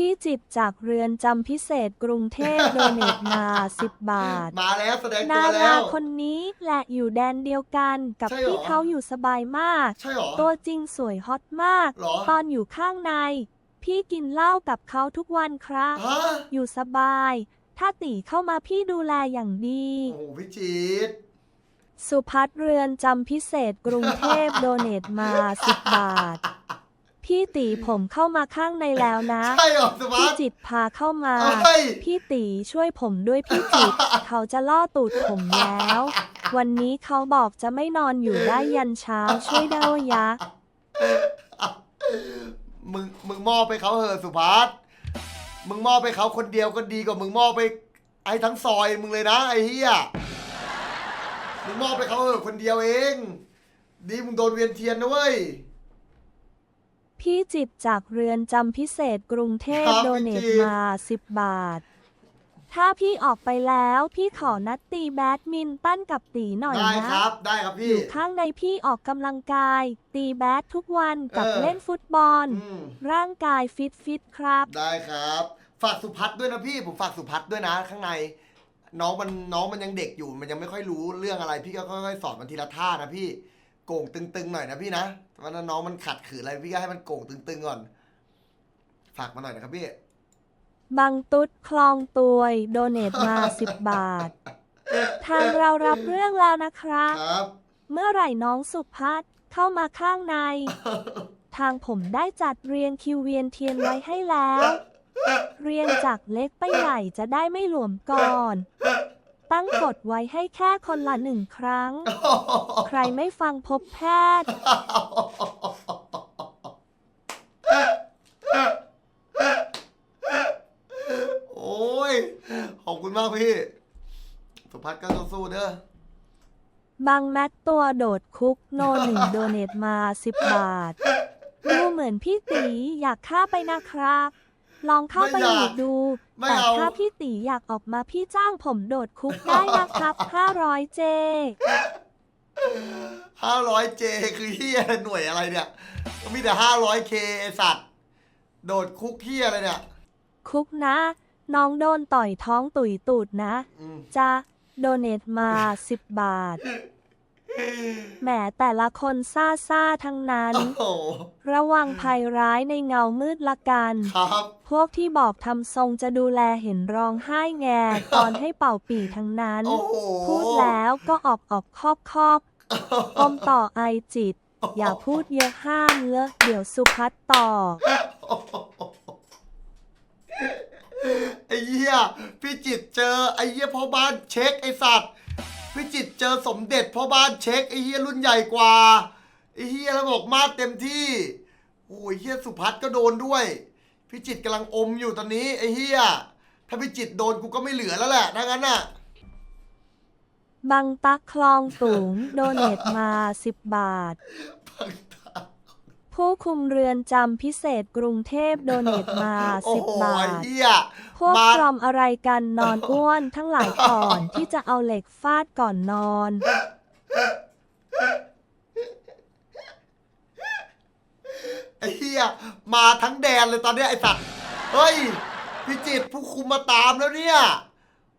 พี่จิบจากเรือนจำพิเศษกรุงเทพโดเนตมา10บาท มาแล้วแสดงตันาวแล้ราวคนนี้แหละอยู่แดนเดียวกันกับใช่เหรอ ที่เขาอยู่สบายมาก ใช่เหรอ ตัวจริงสวยฮอตมาก เหรอ ตอนอยู่ข้างใน พี่กินเหล้ากับเขาทุกวันครับ ฮะอยู่สบาย ถ้าตีเข้ามาพี่ดูแลอย่างดี โอ้โหพี่จีดสุพัฒน์เรือนจำพิเศษกรุงเทพโดเนตมา 10 บาท พี่ตีผมเข้ามาข้างในแล้วนะ ใช่เหรอสมาพี่ร์ทจิตพาเข้ามา เฮ้ย พี่ตีช่วยผมด้วยพี่จิตเขาจะล่อตูดผมแล้ว วันนี้เขาบอกจะไม่นอนอยู่ได้ยันเช้าช่วยได้วะยะ มึงมึงมอบไปเขาเหอะสุภัสมึงมอบไปเขาคนเดียวก็ดีกว่ามึงมอบไปไอ้ทั้งซอยมึงเลยนะไอ้เฮียมึงมอบไปเขาเหอะคนเดียวเอง ดีมึงโดนเวียนเทียนนะเว้ย พี่จิตจากเรือนจำพิเศษกรุงเทพครับโดเนพี่ตจิต มา 10 บาท ถ้าพี่ออกไปแล้วพี่ขอนัดตีแบดมินตันกับตีหน่อยได้นะ ครับ ได้ครับอพี่ยู่ข้างในพี่ออกกำลังกาย ตีแบดทุกวันกับเออ เล่นฟุตบอล อืมร่างกายฟิตฟิตๆครับ ได้ครับ ฝากสุพัฒน์ด้วยนะพี่ ผมฝากสุพัฒน์ด้วยนะ ข้างใน น้องมันน้องมันยังเด็กอยู่ มันยังไม่ค่อยรู้เรื่องอะไร พี่ก็ค่อยๆสอนมันทีละท่านะพี่ โก่งตึงๆหน่อยนะพี่นะวันนั้นน้องมันขัดขืนอะไรพี่ก็ให้มันโก่งตึงๆก่อน ฝากมาหน่อยนะครับพี่ บางตุ๊ดคลองตวยโดเนตมา 10 บาท ทางเรารับเรื่องแล้วนะครับ ครับ เมื่อไหร่น้องสุพัฒน์เข้ามาข้างใน ทางผมได้จัดเรียงคิวเวียนเทียนไว้ให้แล้ว เรียงจากเล็กไปใหญ่จะได้ไม่หลวมก่อน ตั้งกฎไว้ให้แค่คนละหนึ่งครั้ง ใครไม่ฟังพบแพทย์ โอ้ย ขอบคุณมากพี่ สุพัฒน์ก็สู้ๆเด้อบางแมตตัวโดดคุกโนหนึ่งโดเนตมา10บาท ดูเหมือนพี่ตีอยากฆ่าไปนะครับ ลองเข้าไปไม่อยากหลีกดู ไม่แต่เอา ถ้าพี่ตีอยากออกมาพี่จ้างผมโดดคุกได้นะครับ 500เจ ห้าร้อยเจคือเฮียหน่วยอะไรเนี่ยมีแต่ห้าร้อยเคไอสัตว์ โดดคุกเฮียอะไรเนี่ย คุกนะ น้องโดนต่อยท้องตุยตูดนะ อืม จะโดเนตมา 10 บาท แหมแต่ละคนซ่าซ่าๆทั้งนั้น โอ้โหระวังภัยร้ายในเงามืดละกัน ครับ พวกที่บอกทำทรงจะดูแลเห็นร้องไห้แงตอนให้เป่าปีทั้งนั้น โอ้โหพูดแล้วก็ออกออกคอบคอบอมต่อไอจิต อย่าพูดเยอะห้ามเลอะเดี๋ยวสุพัฒน์ต่อ ไอ้เหี้ยพี่จิตรเจอไอ้เหี้ยพ่อบ้านเช็คไอ้สัตว์ พี่จิตรเจอสมเด็จพ่อบ้านเช็คไอ้เฮียรุ่นใหญ่กว่าไอ้เฮียแล้วบอกมาดเต็มที่โอ้ยเฮียสุพัฒน์ก็โดนด้วยพี่จิตรกำลังอมอยู่ตอนนี้ไอ้เฮียถ้าพี่จิตรโดนกูก็ไม่เหลือแล้วแหละถ้างั้นน่ะ บังตักคลองตูง โดเนตมาสิบาท ผู้คุมเรือนจำพิเศษกรุงเทพโดเนตมาโอ้โห10บาไอ้ท เหี้ย พวกมา กรอมอะไรกันนอนอ้วนทั้งหลายก่อนที่จะเอาเหล็กฟาดก่อนนอน ไอ้เหี้ยมาทั้งแดนเลยตอนเนี้ยไอ้สัตว์ เฮ้ย พี่จิตรผู้คุมมาตามแล้วเนี่ย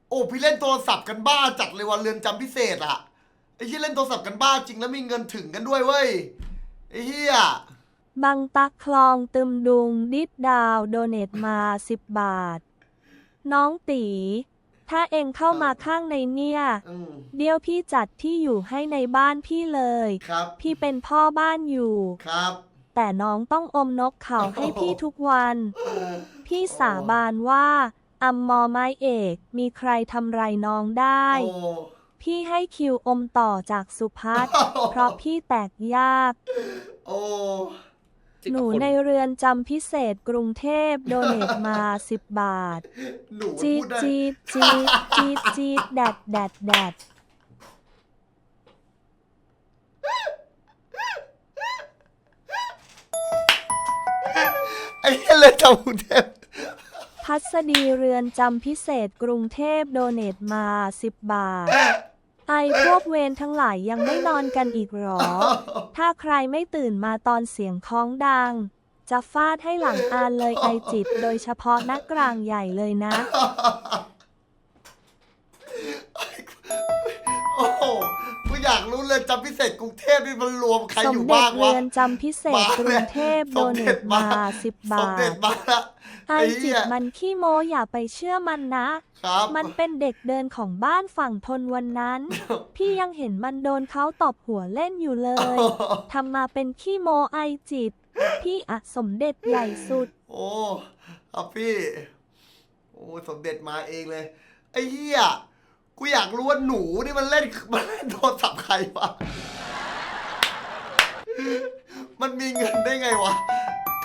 โอ้พี่เล่นโทรศัพท์กันบ้าจัดเลยวันเรือนจำพิเศษอะไอ้ที่เล่นโทรศัพท์กันบ้าจริงแล้วมีเงินถึงกันด้วยเว้ย ไอ้เหี้ย บังตักคลองตึมดุงดิดดาวโดเนตมา10บาท น้องตี ถ้าเองเข้ามาข้างในเนี่ย อืมเดี๋ยวพี่จัดที่อยู่ให้ในบ้านพี่เลย ครับ พี่เป็นพ่อบ้านอยู่ ครับ แต่น้องต้องอมนกเขาให้พี่ทุกวัน พี่สาบานว่าอัมมอไม้เอกมีใครทำไรน้องได้ โอ้ พี่ให้คิวอมต่อจากสุพัฒน์ เพราะพี่แตกยาก โอ้ หนูในเรือนจำพิเศษกรุงเทพโดเนตมา10บาท หนูมันจีดพูดได้จีดจีดจีดจีดแดดแดดแดดไอ้เหี้ยเลยจำกรุงเทพพัสดีเรือนจำพิเศษกรุงเทพโดเนตมา10บาท ไอพวกเวรทั้งหลายยังไม่นอนกันอีกหรอ ถ้าใครไม่ตื่นมาตอนเสียงคล้องดัง จะฟาดให้หลังอานเลยไอจิต โดยเฉพาะนักกลางใหญ่เลยนะ โอ้โหกู อยากรู้เลยจำพิเศษกรุงเทพนี่มันรวมใครสอมยู่เด็จบ้างวะ เรือนจำพิเศษกรุงเทพสโดมเนเด็ตจมามาสิบสบามเด็ทจมาละไอไอ้จิเหี้ตย มันขี้โมอย่าไปเชื่อมันนะ ครับ มันเป็นเด็กเดินของบ้านฝั่งทนวันนั้น พี่ยังเห็นมันโดนเขาตบหัวเล่นอยู่เลย ทำมาเป็นขี้โมไอจิต พี่อะสมเด็จใหญ่สุด โอ้ครับพี่ โอ้ สมเด็จมาเองเลย ไอ้เหี้ย กูอยากรู้ว่าหนูนี่มันเล่นมันเล่นโทรศัพท์ใครวะ มันมีเงินได้ไงวะ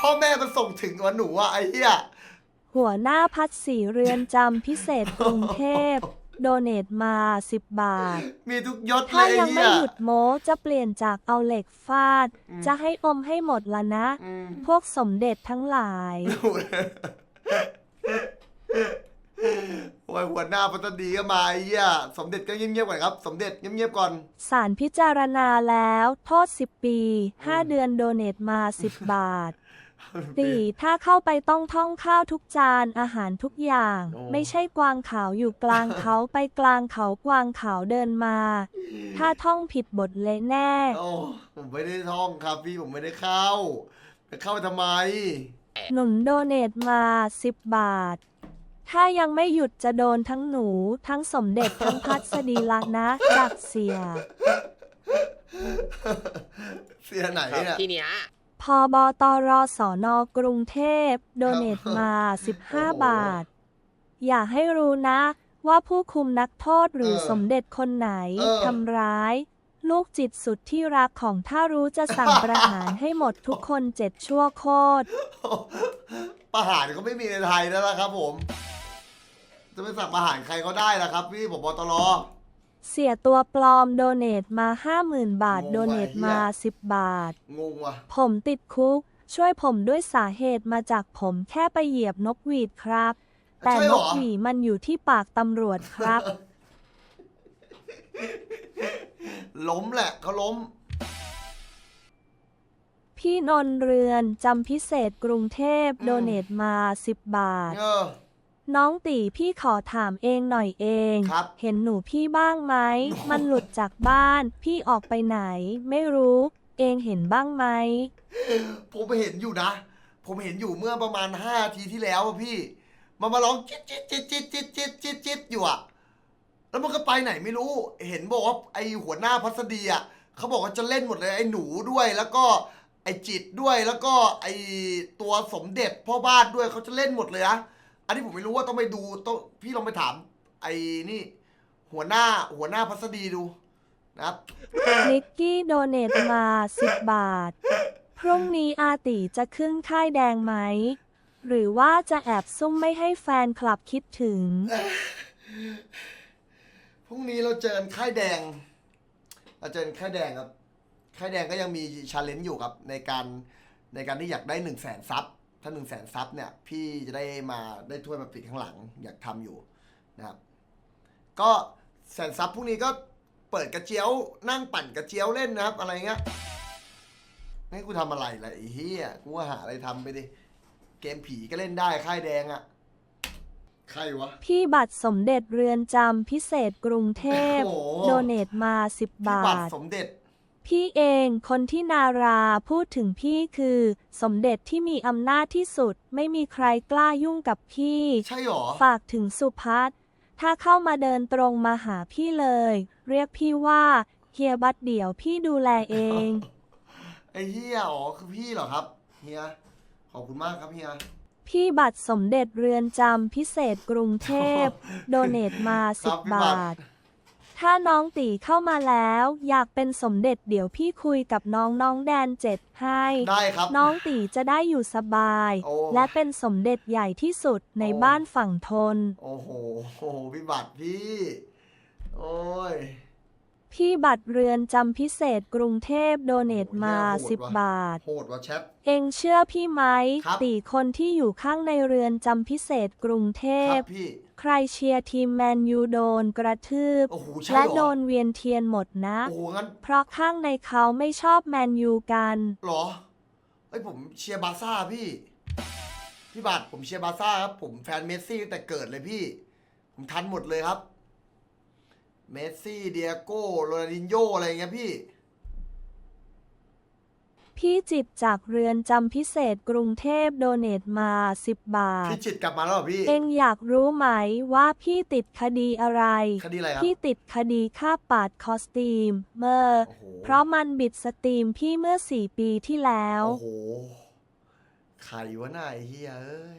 พ่อแม่มันส่งถึงวะหนูอะไอ้เหี้ย หัวหน้าพัดสีเรือนจำพิเศษกรุงเทพ โดเนตมา 10 บาท มีทุกยศเลถ้ายไอ้ยังไม่เหี้ย หยุดโม้จะเปลี่ยนจากเอาเหล็กฟาด อืม จะให้อมให้หมดละนะ อืม พวกสมเด็จทั้งหลาย โอ้ยหัวหน้าพัฒดีก็มาไอ้เหี้ยสมเด็จก็เงียบๆก่อนครับ สมเด็จเงียบๆก่อน ศาลพิจารณาแล้ว โทษ 10 ปี 5 เดือนโดเนตมา 10 บาทสี่ถ้าเข้าไปต้องท่องข้าวทุกจานอาหารทุกอย่าง โอ้ ไม่ใช่กวางขาวอยู่กลางเขา ไปกลางเขากวางขาวเดินมา ถ้าท่องผิดบทเละแน่ โอ้ผมไม่ได้ท่องครับพี่ผมไม่ได้เข้าไปเข้าไปทำไม หนุนโดเนตมา 10 บาท ถ้ายังไม่หยุดจะโดนทั้งหนู ทั้งสมเด็จทั้งพัสดีละนะจากเสีย เสียไหนครับเนี่ย ทีเนี้ยพบตรสอนอกรุงเทพ โดเนตมา 15 บาท อย่าให้รู้นะ ว่าผู้คุมนักโทษหรือเออสมเด็จคนไหนเออ ทำร้าย ลูกจิตสุดที่รักของถ้ารู้จะสั่งประหารให้หมดทุกคนเจ็ดชั่วโคตร ประหารก็ไม่มีในไทยแล้วนะครับผม จะไปสั่งประหารใครก็ได้ละครับ พี่ผมบตรเสียตัวปลอมโดเนตมา50,000บาทงงว่ะโดเนตมาไอ้เหี้ย10บาท งงว่ะ ผมติดคุก ช่วยผมด้วยสาเหตุมาจากผมแค่ไปเหยียบนกหวีดครับ แต่ใช่นเหรกอหวีมันอยู่ที่ปากตำรวจครับ ล้มแหละเขาล้ม พี่นนท์เรือนจำพิเศษกรุงเทพอืม โดเนตมา10บาท เออ น้องตีพี่ขอถามเองหน่อยเอง ครับ เห็นหนูพี่บ้างไหมโอ้มันหลุดจากบ้าน พี่ออกไปไหน ไม่รู้ เองเห็นบ้างไหม ผมเห็นอยู่นะ ผมเห็นอยู่เมื่อประมาณห้าทีที่แล้วอะพี่ มันมาร้องจิ๊ดจิ๊ดจิ๊ดจิ๊ดจิ๊ดจิ๊ดจิ๊ดจิ๊ดอยู่อะแล้วมันก็ไปไหนไม่รู้ เห็นบอกว่าไอหัวหน้าพัสดีอะเขาบอกว่าจะเล่นหมดเลยไอหนูด้วย แล้วก็ไอจิตด้วย แล้วก็ไอตัวสมเด็จพ่อบ้านด้วยเขาจะเล่นหมดเลยนะ อันนี้ผมไม่รู้ว่าต้องไปดูต้องพี่ลองไปถาม ไอนี่ หัวหน้าหัวหน้าพัสดีดูนะครับ นิกกี้โดเนตมา 10 บาท พรุ่งนี้อาติจะขึ้นค่ายแดงไหม หรือว่าจะแอบซุ่มไม่ให้แฟนคลับคิดถึง พรุ่งนี้เราเจอกันค่ายแดง เราเจอกันค่ายแดงครับ ค่ายแดงก็ยังมีชาเลนจ์อยู่ครับในการในการที่อยากได้หนึ่งแสนซับ ถ้าหนึ่งแสนซับเนี่ย พี่จะได้มาได้ถ้วยมาปิดข้างหลัง อยากทำอยู่นะครับ ก็แสนซับพรุ่งนี้ก็เปิดกระเจียว นั่งปั่นกระเจียวเล่นนะครับ อะไรเงี้ยนี่กูทำอะไรล่ะไอ้เหี้ยกูก็หาอะไรทำไปดิเกมผีก็เล่นได้ค่ายแดงอะ่ะใครวะ พี่บัตรสมเด็จเรือนจำพิเศษกรุงเทพ โอ้โห โดเนตมา 10 พี่บาบัตรทสมเด็จ พี่เองคนที่นาราพูดถึงพี่คือ สมเด็จที่มีอำนาจที่สุด ไม่มีใครกล้ายุ่งกับพี่ ใช่หรอ ฝากถึงสุพัฒน์ถ้าเข้ามาเดินตรงมาหาพี่เลย เรียกพี่ว่าเฮียบัตรเดี๋ยวพี่ดูแลเอง ไอ้เฮียอ๋อคือพี่เหรอครับเฮียขอบคุณมากครับเฮีย พี่บัตรสมเด็จเรือนจำพิเศษกรุงเทพ โดเนตมาครับพี่10บัตรบาท ถ้าน้องตีเข้ามาแล้ว อยากเป็นสมเด็จเดี๋ยวพี่คุยกับน้องน้องแดนเจ็ดให้ ได้ครับ น้องตีจะได้อยู่สบาย โอ้ และเป็นสมเด็จใหญ่ที่สุดในโอ้บ้านฝั่งทน โอ้โหโอ้โหพี่บัตรพี่ โอ้ย พี่บัตรเรือนจำพิเศษกรุงเทพโดเนตมาโอ้โหเหี้ยโหดว่ะ10 บาท โหดว่ะแชทเองเชื่อพี่ไหมครับ ตีคนที่อยู่ข้างในเรือนจำพิเศษกรุงเทคพ รับพี่ ใครเชียร์ทีมแมนยูโดนกระทืบ โอ้โหใช่และเหรโดอนเวียนเทียนหมดนะ โอ้โหงั้นเพราะข้างในเขาไม่ชอบแมนยูกัน เหรอเอ้ยผมเชียร์บาร์ซ่าพี่ พี่บัตรผมเชียร์บาร์ซ่าครับ ผมแฟนเมสซี่ตั้งแต่เกิดเลยพี่ ผมทันหมดเลยครับ เมสซี่ เดียโก้ โรนัลดินโญอะไรอย่างเงี้ยพี่ พี่จิตจากเรือนจำพิเศษกรุงเทพโดเนตมา 10 บาท พี่จิตรกลับมาแล้วเหรอพี่ เองอยากรู้ไหมว่าพี่ติดคดีอะไร คดีอะไรครับ พี่ติดคดีฆ่าปาดคอสตีมเมอร์ โอ้โห เพราะมันบิดสตรีมพี่เมื่อ 4 ปีที่แล้ว โอ้โห ใครวะน่าไอ้เฮียเอ้ย